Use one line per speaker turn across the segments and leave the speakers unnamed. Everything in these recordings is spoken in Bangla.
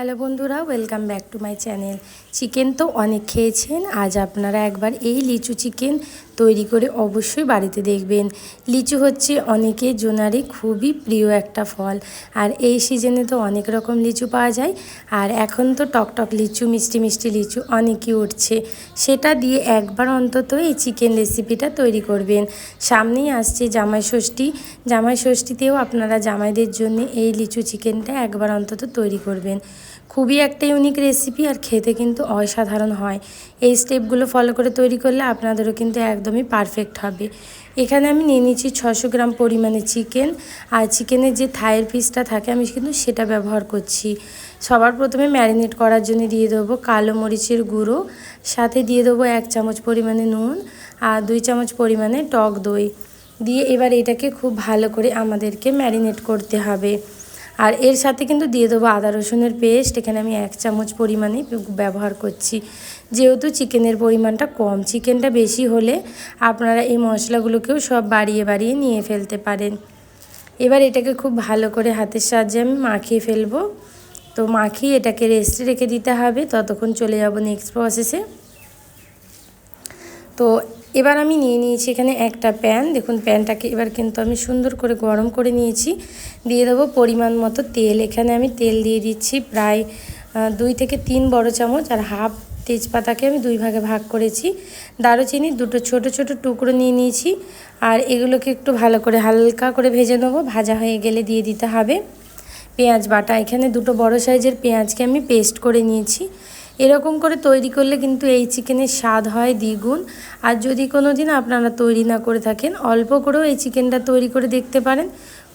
হ্যালো বন্ধুরা welcome back to my channel chicken তো অনেক খেয়েছেন, আজ আপনারা একবার এই লিচু চিকেন তৈরি করে অবশ্যই বাড়িতে দেখবেন। লিচু হচ্ছে অনেকের জোনারই খুবই প্রিয় একটা ফল, আর এই সিজনে তো অনেক রকম লিচু পাওয়া যায়, আর এখন তো টকটক লিচু, মিষ্টি মিষ্টি লিচু অনেকই উঠছে। সেটা দিয়ে একবার অন্তত এই চিকেন রেসিপিটা তৈরি করবেন। সামনেই আসছে জামাই ষষ্ঠী, জামাই ষষ্ঠীতেও আপনারা জামাইদের জন্য এই লিচু চিকেনটা একবার অন্তত তৈরি করবেন। খুবই একটা ইউনিক রেসিপি আর খেতে কিন্তু অসাধারণ হয়। এই স্টেপগুলো ফলো করে তৈরি করলে আপনাদেরও কিন্তু একদমই পারফেক্ট হবে। এখানে আমি নিয়ে নিচ্ছি ছশো গ্রাম পরিমাণে চিকেন আর চিকেনের যে থায়ের পিসটা থাকে, আমি কিন্তু সেটা ব্যবহার করছি। সবার প্রথমে ম্যারিনেট করার জন্য দিয়ে দেবো কালো মরিচের গুঁড়ো। সাথে দিয়ে দেবো এক চামচ পরিমাণে নুন আর দুই চামচ পরিমাণে টক দই। দিয়ে এবার এটাকে খুব ভালো করে আমাদেরকে ম্যারিনেট করতে হবে। আর এর সাথে কিন্তু দিয়ে দেবো আদা রসুনের পেস্ট। এখানে আমি এক চামচ পরিমাণে ব্যবহার করছি। যেহেতু চিকেনের পরিমাণটা কম, চিকেনটা বেশি হলে আপনারা এই মশলাগুলোকেও সব বাড়িয়ে বাড়িয়ে নিয়ে ফেলতে পারেন। এবার এটাকে খুব ভালো করে হাতের সাহায্যে আমি মাখিয়ে ফেলব। তো মাখিয়ে এটাকে রেস্টে রেখে দিতে হবে। ততক্ষণ চলে যাব নেক্সট প্রসেসে তো এবার আমি নিয়ে নিয়েছি এখানে একটা প্যান। দেখুন, প্যানটাকে এবার কিন্তু আমি সুন্দর করে গরম করে নিয়েছি। দিয়ে দেবো পরিমাণ মতো তেল। এখানে আমি তেল দিয়ে দিচ্ছি প্রায় দুই থেকে তিন বড় চামচ আর হাফ তেজপাতাকে আমি দুই ভাগে ভাগ করেছি। দারুচিনি দুটো ছোট ছোট টুকরো নিয়ে নিয়েছি। আর এগুলোকে একটু ভালো করে হালকা করে ভেজে নেব। ভাজা হয়ে গেলে দিয়ে দিতে হবে। পেঁয়াজ বাটা। এখানে দুটো বড় সাইজের পেঁয়াজকে আমি পেস্ট করে নিয়েছি। এরকম করে তৈরি করলে কিন্তু এই চিকেনের স্বাদ হয় দ্বিগুণ। আর যদি কোনো দিন আপনারা তৈরি না করে থাকেন, অল্প করেও এই চিকেনটা তৈরি করে দেখতে পারেন।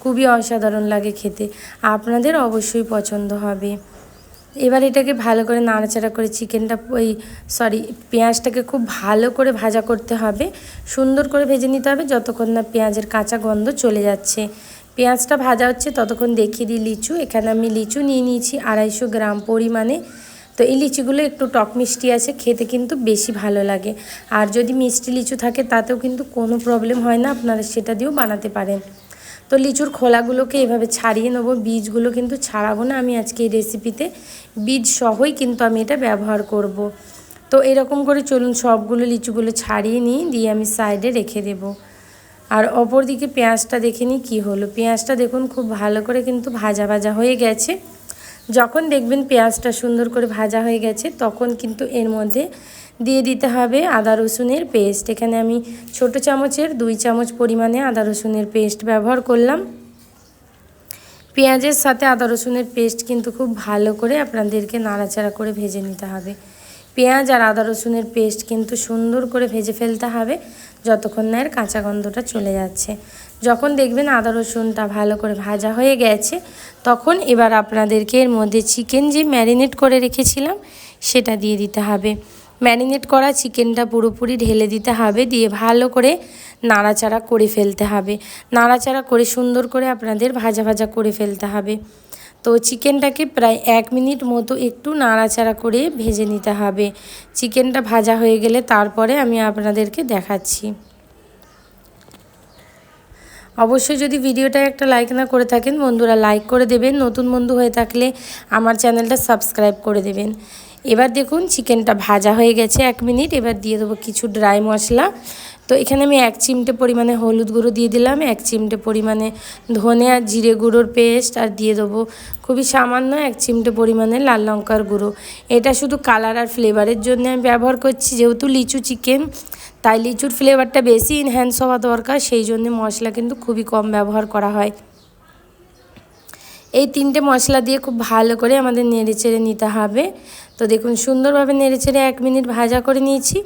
খুবই অসাধারণ লাগে খেতে। আপনাদের অবশ্যই পছন্দ হবে। এবার এটাকে ভালো করে নাড়াচাড়া করে চিকেনটা ওই, সরি, পেঁয়াজটাকে খুব ভালো করে ভাজা করতে হবে। সুন্দর করে ভেজে নিতে হবে যতক্ষণ না পেঁয়াজের কাঁচা গন্ধ চলে যাচ্ছে। পেঁয়াজটা ভাজা হচ্ছে ততক্ষণ দেখিয়ে দিই লিচু। এখানে আমি লিচু নিয়ে নিয়েছি আড়াইশো গ্রাম পরিমাণে। তো এই লিচিগুলো একটু টক মিষ্টি আছে, খেতে কিন্তু বেশি ভালো লাগে। আর যদি মিষ্টি লিচু থাকে, তাতেও কিন্তু কোনো প্রবলেম হয় না, আপনারা সেটা দিয়েও বানাতে পারেন। তো লিচুর খোলাগুলোকে এভাবে ছাড়িয়ে নেব, বীজগুলো কিন্তু ছাড়াবো না আমি আজকে এই রেসিপিতে বীজ সহই কিন্তু আমি এটা ব্যবহার করব। তো এরকম করে চলুন সবগুলো লিচুগুলো ছাড়িয়ে নিই দিয়ে আমি সাইডে রেখে দেব। আর অপর দিকে পেঁয়াজটা দেখে নিই কী হলো। পেঁয়াজটা দেখুন খুব ভালো করে কিন্তু ভাজা ভাজা হয়ে গেছে। যখন দেখবেন পেঁয়াজটা সুন্দর করে ভাজা হয়ে গেছে, তখন কিন্তু এর মধ্যে দিয়ে দিতে হবে আদা রসুনের পেস্ট। এখানে আমি ছোট চামচের দুই চামচ পরিমাণে আদা রসুনের পেস্ট ব্যবহার করলাম। পেঁয়াজের সাথে আদা রসুনের পেস্ট কিন্তু খুব ভালো করে আপনাদেরকে নাড়াচাড়া করে ভেজে নিতে হবে। পেঁয়াজ আর আদা রসুনের পেস্ট কিন্তু সুন্দর করে ভেজে ফেলতে হবে যতক্ষণ না এর কাঁচা গন্ধটা চলে যাচ্ছে। যখন দেখবেন আদা রসুনটা ভালো করে ভাজা হয়ে গেছে, তখন এবার আপনাদেরকে এর মধ্যে চিকেন যে ম্যারিনেট করে রেখেছিলাম, সেটা দিয়ে দিতে হবে। ম্যারিনেট করা চিকেনটা পুরোপুরি ঢেলে দিতে হবে, দিয়ে ভালো করে নাড়াচাড়া করে ফেলতে হবে। নাড়াচাড়া করে সুন্দর করে আপনাদের ভাজা ভাজা করে ফেলতে হবে। তো চিকেনটাকে প্রায় এক মিনিট মতো একটু নাড়াচাড়া করে ভেজে নিতে হবে। চিকেনটা ভাজা হয়ে গেলে তারপরে আমি আপনাদেরকে দেখাচ্ছি। অবশ্যই যদি ভিডিওটা একটা লাইক না করে থাকেন, বন্ধুরা লাইক করে দেবেন। নতুন বন্ধু হয়ে থাকলে আমার চ্যানেলটা সাবস্ক্রাইব করে দেবেন। এবার দেখুন, চিকেনটা ভাজা হয়ে গেছে এক মিনিট। এবার দিয়ে দেবো কিছু ড্রাই মশলা। তো এখানে আমি এক চিমটে পরিমাণে হলুদ গুঁড়ো দিয়ে দিলাম, এক চিমটে পরিমাণে ধনে আর জিরে গুঁড়োর পেস্ট আর দিয়ে দেবো খুবই সামান্য এক চিমটে পরিমাণে লাল লঙ্কার গুঁড়ো। এটা শুধু কালার আর ফ্লেভারের জন্য আমি ব্যবহার করছি, যেহেতু লিচু চিকেন, তাই লিচুর ফ্লেভারটা বেশি ইনহ্যান্স হওয়া দরকার, সেই জন্য মশলা কিন্তু খুবই কম ব্যবহার করা হয়। এই তিনটে মশলা দিয়ে খুব ভালো করে আমাদের নেড়ে চেড়ে নিতে হবে। তো দেখুন, সুন্দরভাবে নেড়ে চেড়ে এক মিনিট ভাজা করে নিয়েছি।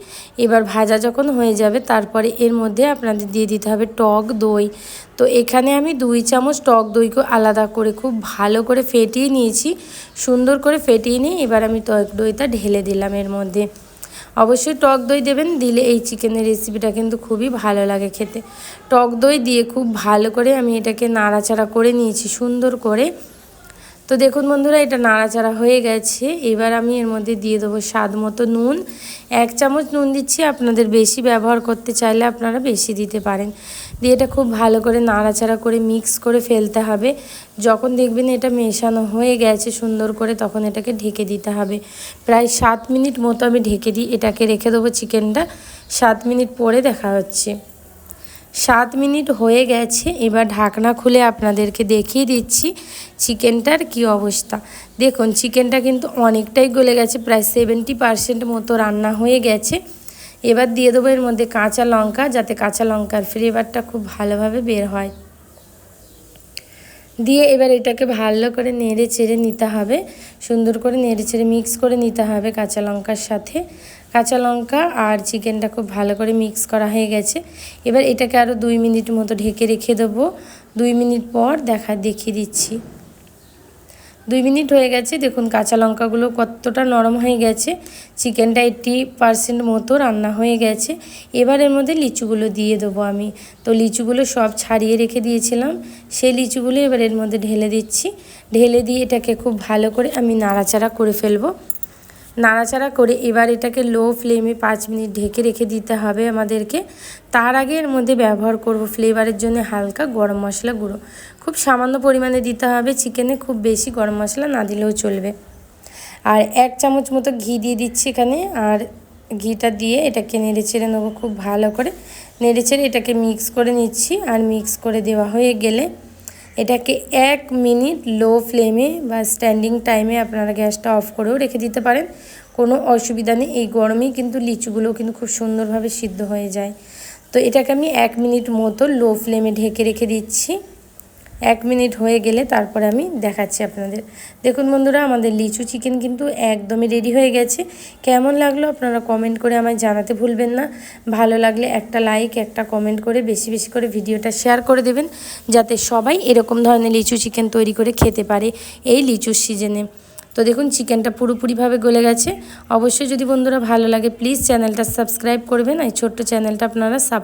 এবার ভাজা যখন হয়ে যাবে, তারপরে এর মধ্যে আপনাদের দিয়ে দিতে হবে টক দই। তো এখানে আমি দুই চামচ টক দইকে আলাদা করে খুব ভালো করে ফেটিয়ে নিয়েছি। সুন্দর করে ফেটিয়ে নিয়ে এবার আমি টক দইটা ঢেলে দিলাম এর মধ্যে। অবশ্যই টক দই দেবেন, দিলে এই চিকেনের রেসিপিটা কিন্তু খুবই ভালো লাগে খেতে। টক দই দিয়ে খুব ভালো করে আমি এটাকে নাড়াচাড়া করে নিয়েছি, সুন্দর করে। তো দেখুন বন্ধুরা, এটা নাড়াচাড়া হয়ে গেছে। এবার আমি এর মধ্যে দিয়ে দেবো স্বাদ মতো নুন। এক চামচ নুন দিচ্ছি, আপনাদের বেশি ব্যবহার করতে চাইলে আপনারা বেশি দিতে পারেন। দিয়ে এটা খুব ভালো করে নাড়াচাড়া করে মিক্স করে ফেলতে হবে। যখন দেখবেন এটা মেশানো হয়ে গেছে সুন্দর করে, তখন এটাকে ঢেকে দিতে হবে। প্রায় সাত মিনিট মতো আমি ঢেকে দিই, এটাকে রেখে দেবো চিকেনটা। সাত মিনিট পরে দেখা হচ্ছে। সাত মিনিট হয়ে গেছে, এবার ঢাকনা খুলে আপনাদেরকে দেখিয়ে দিচ্ছি চিকেনটার কি অবস্থা। দেখুন, চিকেনটা কিন্তু অনেকটাই গলে গেছে, প্রায় সেভেন্টি পারসেন্ট মতো রান্না হয়ে গেছে। এবার দিয়ে দেবো এর মধ্যে কাঁচা লঙ্কা, যাতে কাঁচা লঙ্কার ফ্লেভারটা খুব ভালোভাবে বের হয়। দিয়ে এবার এটাকে ভালো করে নেড়ে চেড়ে নিতে হবে। সুন্দর করে নেড়ে চেড়ে মিক্স করে নিতে হবে কাঁচা লঙ্কার সাথে। কাঁচা লঙ্কা আর চিকেনটা খুব ভালো করে মিক্স করা হয়ে গেছে। এবার এটাকে আরও দুই মিনিট মতো ঢেকে রেখে দেবো। দুই মিনিট পর দেখা, দেখিয়ে দিচ্ছি। দুই মিনিট হয়ে গেছে, দেখুন কাঁচা লঙ্কাগুলো কতটা নরম হয়ে গেছে। চিকেনটা এইট্টি পারসেন্ট মতো রান্না হয়ে গেছে। এবার এর মধ্যে লিচুগুলো দিয়ে দেবো আমি। তো লিচুগুলো সব ছাড়িয়ে রেখে দিয়েছিলাম। সেই লিচুগুলো এবার এর মধ্যে ঢেলে দিচ্ছি। ঢেলে দিয়ে এটাকে খুব ভালো করে আমি নাড়াচাড়া করে ফেলব। নাড়াচাড়া করে এবার এটাকে লো ফ্লেমে পাঁচ মিনিট ঢেকে রেখে দিতে হবে আমাদেরকে। তার আগে এর মধ্যে ব্যবহার করব ফ্লেভারের জন্য হালকা গরম মশলা গুঁড়ো। খুব সামান্য পরিমাণে দিতে হবে চিকেনে খুব বেশি গরম মশলা না দিলেও চলবে। আর এক চামচ মতো ঘি দিয়ে দিচ্ছি এখানে, আর ঘিটা দিয়ে এটাকে নেড়ে চেড়ে নেব খুব ভালো করে। নেড়ে চেড়ে এটাকে মিক্স করে নিচ্ছি, আর মিক্স করে দেওয়া হয়ে গেলে এটাকে এক মিনিট লো ফ্লেমে বা স্ট্যান্ডিং টাইমে আপনারা গ্যাসটা অফ করেও রেখে দিতে পারেন। কোনো অসুবিধা নেই, এই গরমেই কিন্তু লিচুগুলো কিন্তু খুব সুন্দরভাবে সিদ্ধ হয়ে যায়। তো এটাকে আমি এক মিনিট মতো লো ফ্লেমে ঢেকে রেখে দিচ্ছি। এক মিনিট হয়ে গেলে তারপরে আমি দেখাচ্ছি আপনাদের। দেখুন বন্ধুরা, আমাদের লিচু চিকেন কিন্তু একদমই রেডি হয়ে গেছে। কেমন লাগল আপনারা কমেন্ট করে আমায় জানাতে ভুলবেন না। ভালো লাগলে একটা লাইক একটা কমেন্ট করে বেশি বেশি করে ভিডিওটা শেয়ার করে দেবেন, যাতে সবাই এরকম ধরনের লিচু চিকেন তৈরি করে খেতে পারে এই লিচুর সিজনে তো দেখুন, চিকেনটা পুরোপুরিভাবে গলে গেছে। অবশ্যই যদি বন্ধুরা ভালো লাগে প্লিজ চ্যানেলটা সাবস্ক্রাইব করবেন। এই ছোট্ট চ্যানেলটা আপনারা সাব